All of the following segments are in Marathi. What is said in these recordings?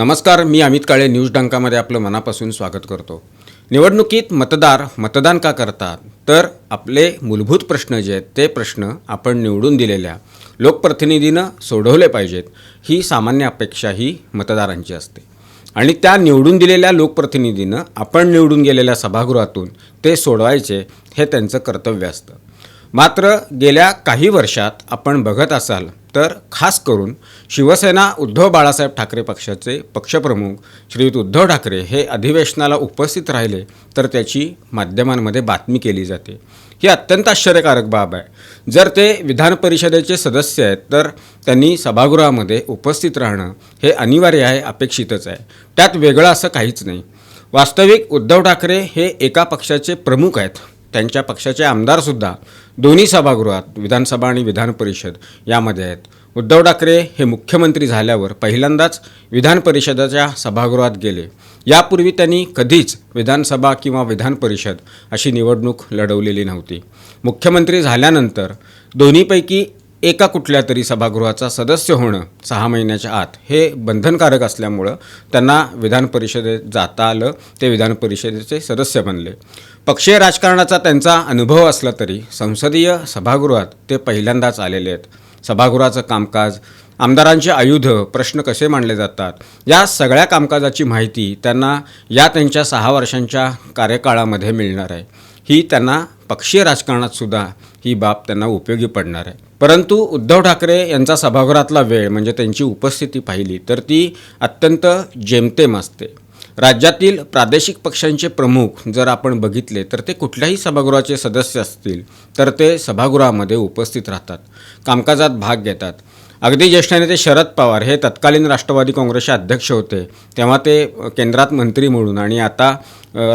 नमस्कार मी अमित काळे न्यूज डंकामध्ये आपलं मनापासून स्वागत करतो. निवडणुकीत मतदार मतदान का करतात? तर आपले मूलभूत प्रश्न जे आहेत ते प्रश्न आपण निवडून दिलेल्या लोकप्रतिनिधीनं सोडवले पाहिजेत. ही सामान्य अपेक्षा ही मतदारांची असते. आणि त्या निवडून दिलेल्या लोकप्रतिनिधीनं आपण निवडून गेलेल्या सभागृहातून ते सोडवायचे हे त्यांचं कर्तव्य असतं. मात्र गेल्या काही वर्षात आपण बघत असाल तर खास करून शिवसेना उद्धव बाळासाहेब ठाकरे पक्षाचे पक्षप्रमुख श्रीयुत उद्धव ठाकरे हे अधिवेशनाला उपस्थित राहिले तर त्याची माध्यमांमध्ये बातमी केली जाते. ही अत्यंत आश्चर्यकारक बाब आहे. जर ते विधान परिषदेचे सदस्य आहेत तर त्यांनी सभागृहामध्ये उपस्थित राहणं हे अनिवार्य आहे अपेक्षितच आहे. त्यात वेगळं असं काहीच नाही. वास्तविक उद्धव ठाकरे हे एका पक्षाचे प्रमुख आहेत. त्यांच्या पक्षाचे आमदारसुद्धा दोन्ही सभागृहात विधानसभा आणि विधान परिषद यामध्ये आहेत. उद्धव ठाकरे हे मुख्यमंत्री झाल्यावर पहिल्यांदाच विधान परिषदेच्या सभागृहात गेले. यापूर्वी त्यांनी कधीच विधानसभा किंवा विधान परिषद अशी निवडणूक लढवलेली नव्हती. मुख्यमंत्री झाल्यानंतर दोन्हीपैकी एका कुठल्या तरी सभागृहाचा सदस्य होणं सहा महिन्याच्या आत हे बंधनकारक असल्यामुळं त्यांना विधान परिषदेत जाता आलं ते विधान परिषदेचे सदस्य बनले. पक्षीय राजकारणाचा त्यांचा अनुभव असला तरी संसदीय सभागृहात ते पहिल्यांदाच आलेले आहेत. सभागृहाचं कामकाज आमदारांचे आयुध प्रश्न कसे मांडले जातात या सगळ्या कामकाजाची माहिती त्यांना या त्यांच्या सहा वर्षांच्या कार्यकाळामध्ये मिळणार आहे. ही त्यांना पक्षीय राजकारणात सुद्धा ही बाब त्यांना उपयोगी पडणार आहे. परंतु उद्धव ठाकरे यांचा सभागृहातला वेळ म्हणजे त्यांची उपस्थिती पाहिली तर ती अत्यंत जेमतेम असते. राज्यातील प्रादेशिक पक्षांचे प्रमुख जर आपण बघितले तर ते कुठल्याही सभागृहाचे सदस्य असतील तर ते सभागृहामध्ये उपस्थित राहतात. कामकाजात भाग घेतात. अगदी ज्येष्ठ नेते शरद पवार हे तत्कालीन राष्ट्रवादी काँग्रेसचे अध्यक्ष होते. तेव्हा ते केंद्रात मंत्री म्हणून आणि आता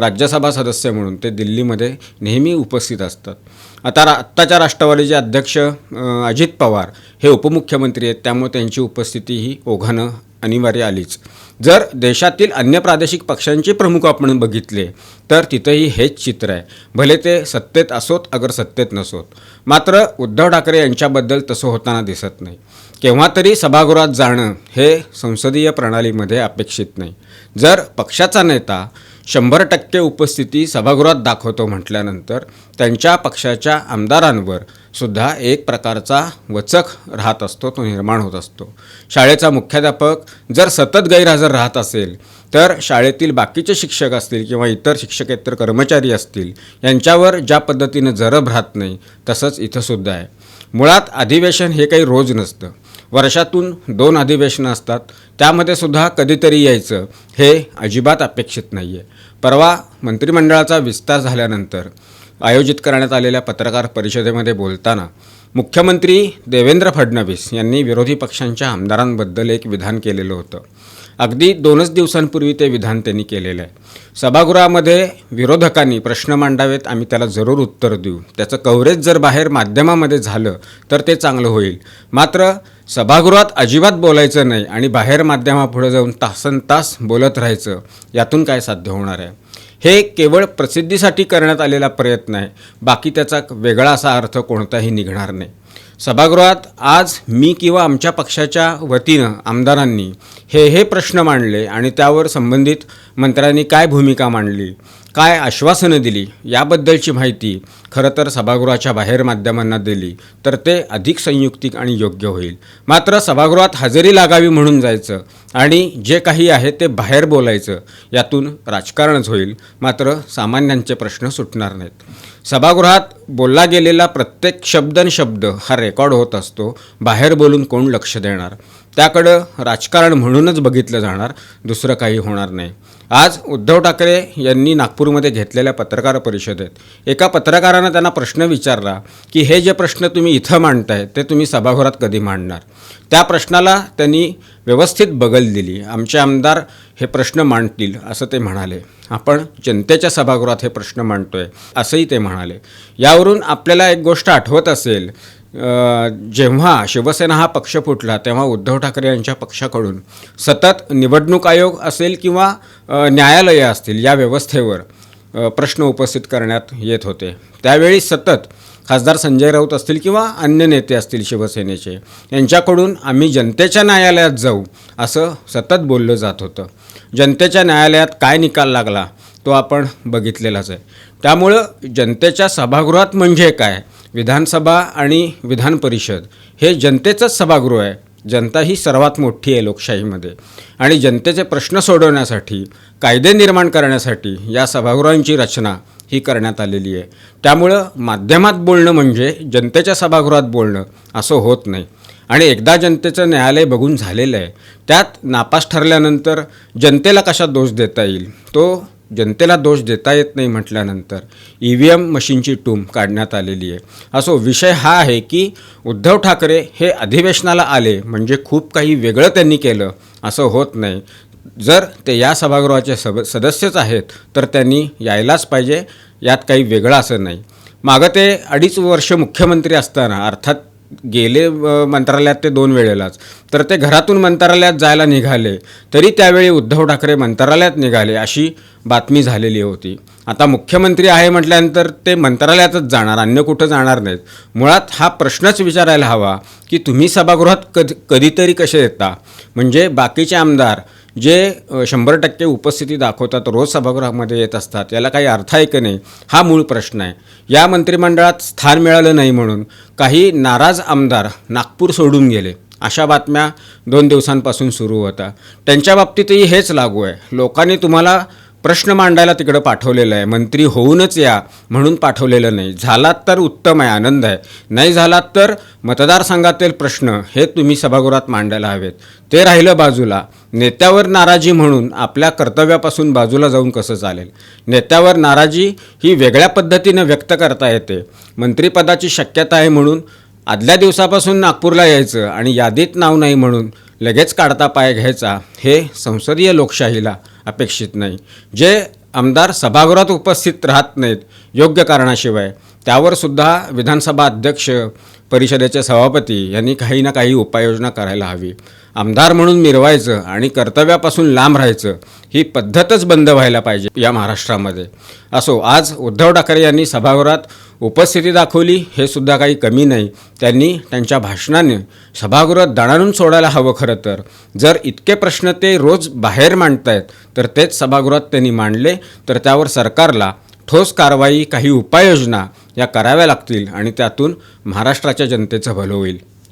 राज्यसभा सदस्य म्हणून ते दिल्लीमध्ये नेहमी उपस्थित असतात. आता रा आत्ताच्या राष्ट्रवादीचे अध्यक्ष अजित पवार हे उपमुख्यमंत्री आहेत. त्यामुळे त्यांची उपस्थिती ही ओघानं अनिवार्य आलीच. जर देशातील अन्य प्रादेशिक पक्षांचे प्रमुख आपण बघितले तर तिथंही हेच चित्र आहे. भले ते सत्तेत असोत अगर सत्तेत नसोत. मात्र उद्धव ठाकरे यांच्याबद्दल तसं होताना दिसत नाही. केव्हा तरी सभागृहात जाणं हे संसदीय प्रणालीमध्ये अपेक्षित नाही. जर पक्षाचा नेता शंभर टक्के उपस्थिती सभागृहात दाखवतो म्हटल्यानंतर त्यांच्या पक्षाच्या आमदारांवर सुद्धा एक प्रकारचा वचक राहत असतो तो निर्माण होत असतो. शाळेचा मुख्याध्यापक जर सतत गैरहजर राहत असेल तर शाळेतील बाकीचे शिक्षक असतील किंवा इतर शिक्षकेतर कर्मचारी असतील यांच्यावर ज्या पद्धतीनं जरब राहत नाही तसंच इथंसुद्धा आहे. मुळात अधिवेशन हे काही रोज नसतं. वर्षातून दोन अधिवेशनं असतात. त्यामध्ये सुद्धा कधीतरी यायचं हे अजिबात अपेक्षित नाही आहे परवा मंत्रिमंडळाचा विस्तार झाल्यानंतर आयोजित करण्यात आलेल्या पत्रकार परिषदेमध्ये बोलताना मुख्यमंत्री देवेंद्र फडणवीस यांनी विरोधी पक्षांच्या आमदारांबद्दल एक विधान केलेलं होतं. अगदी दोनच दिवसांपूर्वी ते विधान त्यांनी केलेलं आहे. सभागृहामध्ये विरोधकांनी प्रश्न मांडावेत आम्ही त्याला जरूर उत्तर देऊ. त्याचं कव्हरेज जर बाहेर माध्यमामध्ये झालं तर ते चांगलं होईल. मात्र सभागृहात अजिबात बोलायचं नाही आणि बाहेर माध्यमापुढे जाऊन तासन तास बोलत राहायचं यातून काय साध्य होणार आहे? हे केवळ प्रसिद्धीसाठी करण्यात आलेला प्रयत्न आहे बाकी त्याचा वेगळा असा अर्थ कोणताही निघणार नाही. सभागृहात आज मी किंवा आमच्या पक्षाच्या वतीनं आमदारांनी हे हे प्रश्न मांडले आणि त्यावर संबंधित मंत्र्यांनी काय भूमिका मांडली काय आश्वासनं दिली याबद्दलची माहिती खरं तर सभागृहाच्या बाहेर माध्यमांना दिली तर ते अधिक संयुक्तिक आणि योग्य होईल. मात्र सभागृहात हजेरी लागावी म्हणून जायचं आणि जे काही आहे ते बाहेर बोलायचं यातून राजकारणच होईल. मात्र सामान्यांचे प्रश्न सुटणार नाहीत. सभागृहात बोलला गेलेला प्रत्येक शब्द शब्द हा रेकॉर्ड होत असतो बाहेर बोलून कोण लक्ष देणार? त्याकडं राजकारण म्हणूनच बघितलं जाणार दुसरं काही होणार नाही. आज उद्धव ठाकरे यांनी नागपूरमध्ये घेतलेल्या पत्रकार परिषदेत एका पत्रकारानं त्यांना प्रश्न विचारला की हे जे प्रश्न तुम्ही इथं मांडताय ते तुम्ही सभागृहात कधी मांडणार? त्या प्रश्नाला त्यांनी व्यवस्थित बगल दिली. आमचे आमदार हे प्रश्न मांडतील असं ते म्हणाले. आपण जनतेच्या सभागृहात हे प्रश्न मांडतोय असंही ते म्हणाले. यावरून आपल्याला एक गोष्ट आठवत असेल जेव्हा शिवसेना हा पक्ष फुटला तेव्हा उद्धव ठाकरे यांच्या पक्षाकडून सतत निवडणूक आयोग असेल किंवा न्यायालये असतील या व्यवस्थेवर प्रश्न उपस्थित करण्यात येत होते. त्यावेळी सतत खासदार संजय राऊत असतील किंवा अन्य नेते असतील शिवसेनेचे यांच्याकडून आम्ही जनतेच्या न्यायालयात जाऊ असं सतत बोललं जात होतं. जनतेच्या न्यायालयात काय निकाल लागला तो आपण बघितलेलाच आहे. त्यामुळं जनतेच्या सभागृहात म्हणजे काय विधानसभा आणि विधान परिषद हे जनतेचंच सभागृह आहे. जनता ही सर्वात मोठी आहे लोकशाहीमध्ये. आणि जनतेचे प्रश्न सोडवण्यासाठी कायदे निर्माण करण्यासाठी या सभागृहांची रचना ही करण्यात आलेली आहे. त्यामुळं माध्यमात बोलणं म्हणजे जनतेच्या सभागृहात बोलणं असं होत नाही. आणि एकदा जनतेचं न्यायालय बघून झालेलं आहे त्यात नापास ठरल्यानंतर जनतेला कशा दोष देता येईल? तो जनतेला दोष देता येत नाही म्हटल्यानंतर ई व्ही एम मशीनची टूम काढण्यात आलेली आहे. असो विषय हा आहे की उद्धव ठाकरे हे अधिवेशनाला आले म्हणजे खूप काही वेगळं त्यांनी केलं असं होत नाही. जर ते या सभागृहाचे सब सदस्यच आहेत तर त्यांनी यायलाच पाहिजे यात काही वेगळं असं नाही. मागं ते अडीच वर्ष मुख्यमंत्री असताना अर्थात गेले मंत्रालयात ते दोन वेळेलाच. तर ते घरातून मंत्रालयात जायला निघाले तरी त्यावेळी उद्धव ठाकरे मंत्रालयात निघाले अशी बातमी झालेली होती. आता मुख्यमंत्री आहे म्हटल्यानंतर ते मंत्रालयातच जाणार अन्य कुठं जाणार नाहीत. मुळात हा प्रश्नच विचारायला हवा की तुम्ही सभागृहात कधी कधीतरी कसे येता? म्हणजे बाकीचे आमदार जे शंभर टक्के उपस्थिती दाखवतात रोज सभागृहामध्ये येत असतात याला काही अर्थ आहे की नाही हा मूळ प्रश्न आहे. या मंत्रिमंडळात स्थान मिळालं नाही म्हणून काही नाराज आमदार नागपूर सोडून गेले. अशा बातम्या दोन दिवसांपासून सुरू होता. त्यांच्या बाबतीतही हेच लागू आहे. लोकांनी तुम्हाला प्रश्न मांडायला तिकडं पाठवलेलं आहे. मंत्री होऊनच या म्हणून पाठवलेलं नाही. झालात तर उत्तम आहे आनंद आहे. नाही झालात तर मतदारसंघातील प्रश्न हे तुम्ही सभागृहात मांडायला हवेत. ते राहिलं बाजूला. नेत्यावर नाराजी म्हणून आपल्या कर्तव्यापासून बाजूला जाऊन कसं चालेल? नेत्यावर नाराजी ही वेगळ्या पद्धतीनं व्यक्त करता येते. मंत्रिपदाची शक्यता आहे म्हणून आदल्या दिवसापासून नागपूरला यायचं आणि यादीत नाव नाही म्हणून लगेच काढता पाय घ्यायचा हे संसदीय लोकशाहीला अपेक्षित नाही. जे आमदार सभागृहात उपस्थित राहत नाहीत योग्य कारणाशिवाय त्यावर सुद्धा विधानसभा अध्यक्ष परिषदेचे सभापती यांनी काही ना काही उपाययोजना करायला हवी. आमदार म्हणून मिरवायचं आणि कर्तव्यापासून लांब राहायचं ही पद्धतच बंद व्हायला पाहिजे या महाराष्ट्रामध्ये. असो आज उद्धव ठाकरे यांनी सभागृहात उपस्थिती दाखवली हे सुद्धा काही कमी नाही. त्यांनी त्यांच्या भाषणाने सभागृहात दणाणून सोडायला हवं खरं तर. जर इतके प्रश्न ते रोज बाहेर मांडतायत तर तेच सभागृहात त्यांनी मांडले तर त्यावर सरकारला ठोस कारवाई काही उपाययोजना या कराव्या लागतील आणि त्यातून महाराष्ट्राच्या जनतेचं भलं होईल.